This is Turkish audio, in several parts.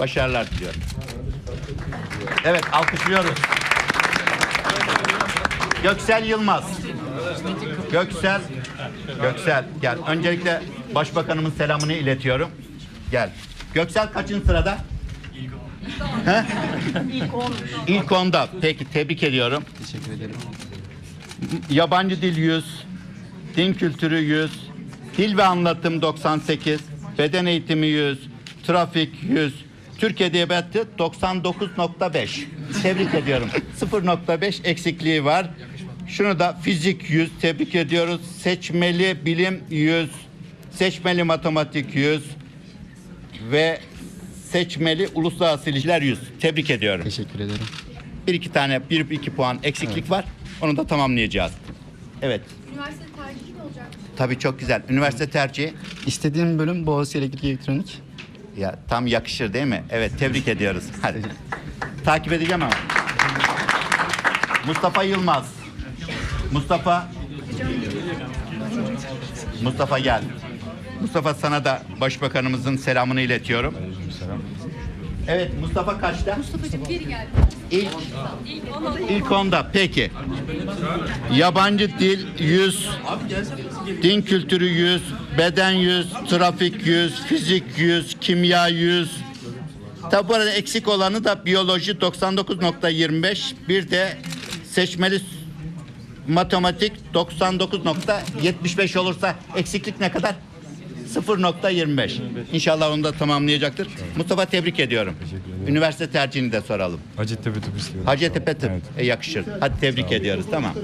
Başarılar diliyorum. Evet alkışlıyoruz. Göksel Yılmaz. Göksel. Göksel gel. Öncelikle başbakanımın selamını iletiyorum. Gel. Göksel kaçın sırada? He? İlk onda. Peki tebrik ediyorum. Teşekkür ederim. Yabancı dil 100, din kültürü 100, dil ve anlatım 98, beden eğitimi 100, trafik 100, Türk Edebiyatı 99.5. Tebrik ediyorum. 0.5 eksikliği var. Şunu da fizik 100 tebrik ediyoruz. Seçmeli bilim 100, seçmeli matematik 100 ve seçmeli uluslararası ilişkiler 100. Tebrik ediyorum. Teşekkür ederim. Bir iki tane bir iki puan eksiklik var. Onu da tamamlayacağız. Evet. Üniversite tercihi mi olacak? Tabii çok güzel. Üniversite tercihi İstediğim bölüm Boğaziçi Elektrik Elektronik. Ya tam yakışır değil mi? Evet tebrik ediyoruz. Hadi. Takip edeceğim ama. Mustafa Yılmaz. Mustafa. Mustafa gel. Mustafa sana da başbakanımızın selamını iletiyorum. Evet Mustafa kaçta? Mustafa'cığım biri geldi. İlk ilk onda peki. Yabancı dil 100, din kültürü 100, beden 100, trafik 100, fizik 100, kimya 100. Tabi bu arada eksik olanı da biyoloji 99.25, bir de seçmeli matematik 99.75 olursa eksiklik ne kadar? 0.25. İnşallah onu da tamamlayacaktır. Mustafa tebrik ediyorum. Üniversite tercihini de soralım. Hacettepe tıp istiyorum. Hacettepe tıp e, yakışır. Hadi tebrik ediyoruz. Tamam.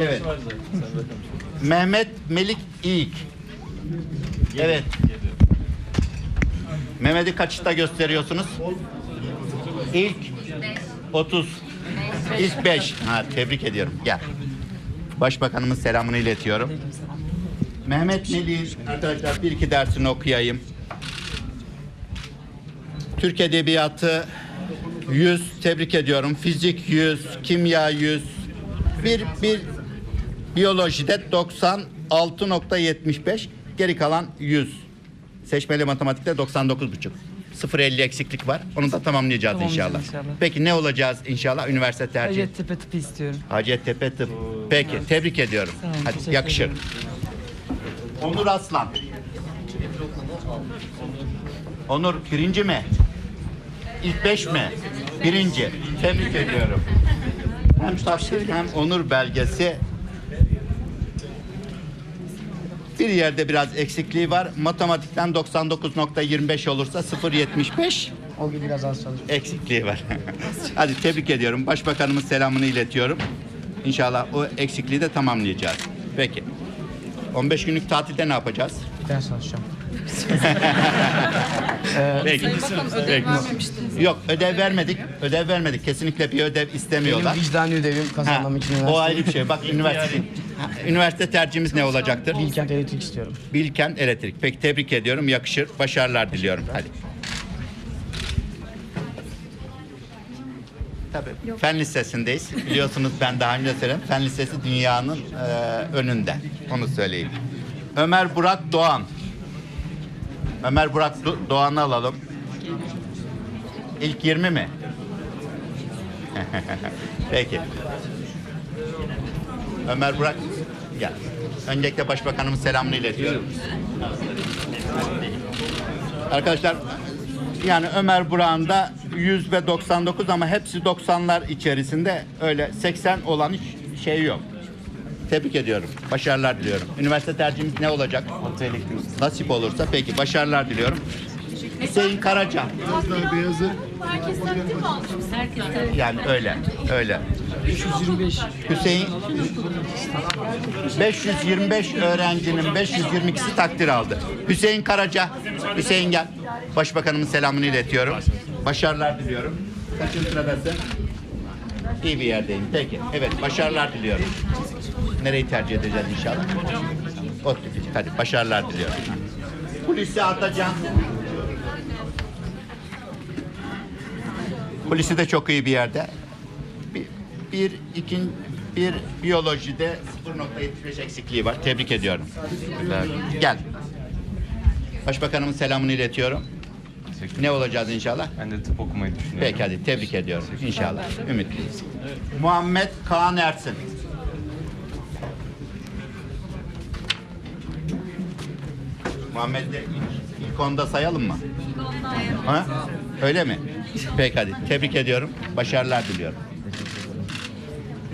Evet. Mehmet Melik İlk. Evet. Mehmet'i kaçta gösteriyorsunuz? İlk 30. İlk 5. Ha, tebrik ediyorum. Gel. Başbakanımın selamını iletiyorum. Mehmet Melik arkadaşlar bir iki dersini okuyayım. Türk Edebiyatı 100 tebrik ediyorum. Fizik 100, kimya 100. Bir bir biyolojide 96.75, geri kalan 100. Seçmeli matematikte 99.5. 0.50 eksiklik var. Onu da tamamlayacağız inşallah. inşallah. Peki ne olacağız inşallah üniversite tercihi? Hacettepe tıpı istiyorum. Hacettepe tıp. Peki tebrik ediyorum. Tamam, Hadi yakışır. ederim. Onur Aslan. Onur birinci mi? İlk beş mi? Birinci. Tebrik ediyorum. Hem takdir hem onur belgesi. Bir yerde biraz eksikliği var. Matematikten 99.25 olursa 0.75 O gibi biraz az çalışıyor. eksikliği var. Hadi tebrik ediyorum. Başbakanımın selamını iletiyorum. İnşallah o eksikliği de tamamlayacağız. Peki. 15 günlük tatilde ne yapacağız? Ders çalışacağım. Peki. Peki. Yok ödev vermedik. Ödev vermedik. Kesinlikle bir ödev istemiyorlar. Benim vicdani ödevim kazanmam için üniversite. o ayrı bir şey. Bak üniversite. Ha, Üniversite tercihimiz ne olacaktır? Bilkent Elektrik istiyorum. Bilkent Elektrik. Peki tebrik ediyorum. Yakışır. Başarılar diliyorum. Hadi. Tabii. Fen Lisesi'ndeyiz. Biliyorsunuz ben daha önce söyledim. Fen Lisesi dünyanın e, önünde. Onu söyleyeyim. Ömer Burak Doğan. Ömer Burak Do- Doğan'ı alalım. İlk 20 mi? Peki. Ömer Burak gel. Öncelikle Başbakanımın selamını iletiyorum. Arkadaşlar yani Ömer Burak'ın da 100 ve 99 ama hepsi 90'lar içerisinde öyle 80 olan hiç şey yok. Tebrik ediyorum. Başarılar diliyorum. Üniversite tercihimiz ne olacak? Nasip olursa peki başarılar diliyorum. Hüseyin Karaca. Herkes takdir almış? Herkes. Yani öyle, öyle. 525. Hüseyin 525 öğrencinin 522'si takdir aldı. Hüseyin Karaca, Hüseyin gel. Başbakanımın selamını iletiyorum. Başarılar diliyorum. Kaçıncı sıradasın? İyi bir yerdeyim. Peki. Evet, başarılar diliyorum. Nereyi tercih edeceğiz inşallah? Fizik. Hadi başarılar diliyorum. Hulusi Atacan. Polisi de çok iyi bir yerde. Bir, bir ikin, bir biyolojide 0.75 eksikliği var. Tebrik ediyorum. Gel. Başbakanımın selamını iletiyorum. Ne olacağız inşallah? Ben de tıp okumayı düşünüyorum. Peki hadi tebrik ediyorum inşallah. Ümit. Muhammed Kaan Ersin. Muhammed'i ilk, ilk onda sayalım mı? Ha? Öyle mi? Peki hadi. Tebrik ediyorum. Başarılar diliyorum.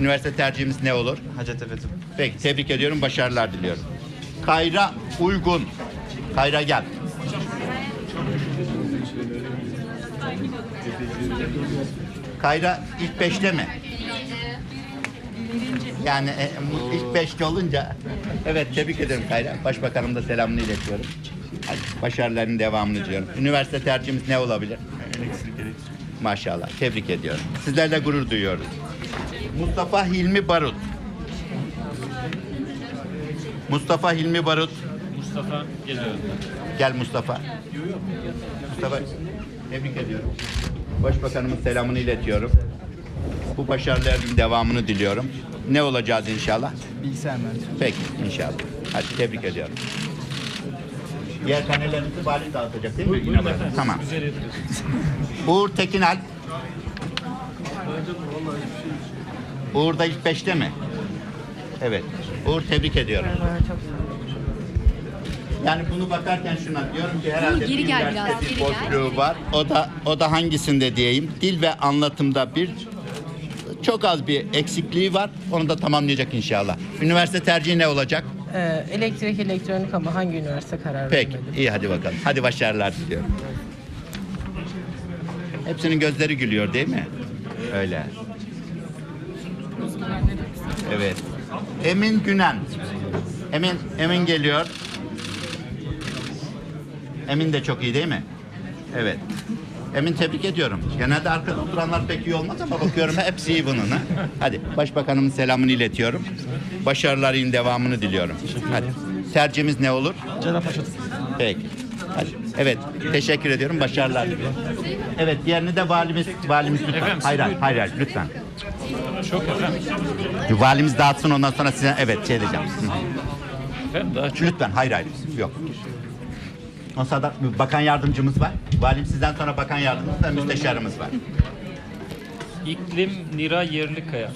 Üniversite tercihimiz ne olur? Hacettepe Tıp. Peki tebrik ediyorum. Başarılar diliyorum. Kayra Uygun. Kayra gel. Kayra ilk beşte mi? Yani e, ilk beşte olunca evet tebrik ederim Kayra. Başbakanım da selamını iletiyorum. Başarıların devamını diliyorum. Üniversite tercihimiz ne olabilir? Elektrik elektrik. Maşallah. Tebrik ediyorum. Sizlerle gurur duyuyoruz. Mustafa Hilmi Barut. Mustafa Hilmi Barut. Mustafa geliyor. Gel Mustafa. Mustafa tebrik ediyorum. Başbakanımın selamını iletiyorum. Bu başarıların devamını diliyorum. Ne olacağız inşallah? Bilgisayar mühendisi. Peki inşallah. Hadi tebrik ediyorum. Diğer karnelerinizi vali dağıtacak değil mi? Yine var. Tamam. Uğur Tekinal. Uğur da ilk beşte mi? Evet. Uğur tebrik ediyorum. Yani bunu bakarken şuna diyorum ki herhalde geri bir gel biraz, üniversite geri boşluğu var. O da o da hangisinde diyeyim? Dil ve anlatımda bir çok az bir eksikliği var. Onu da tamamlayacak inşallah. Üniversite tercihi ne olacak? Ee, elektrik elektronik ama hangi üniversite karar Peki. vermedi? iyi hadi bakalım. Hadi başarılar diliyorum. Hepsinin gözleri gülüyor değil mi? Öyle. Evet. Emin Günen. Emin Emin geliyor. Emin de çok iyi değil mi? Evet. Emin tebrik ediyorum. Genelde arkada oturanlar pek iyi olmaz ama bakıyorum hepsi iyi bunun. Ha? Hadi başbakanımın selamını iletiyorum. Başarıların devamını diliyorum. Hadi. Tercihimiz ne olur? Cerrahpaşa Peki. Hadi. Evet. Teşekkür ediyorum. Başarılar diliyorum. Evet. Diğerini de valimiz valimiz lütfen. Hayır, hayır, hayır, lütfen. Çok efendim. Valimiz dağıtsın ondan sonra size evet şey diyeceğim. Efendim daha çok Lütfen hayır hayır. Yok. Ondan sonra da bakan yardımcımız var. Valim sizden sonra bakan yardımcımız ve müsteşarımız var. iklim Nira Yerlikaya.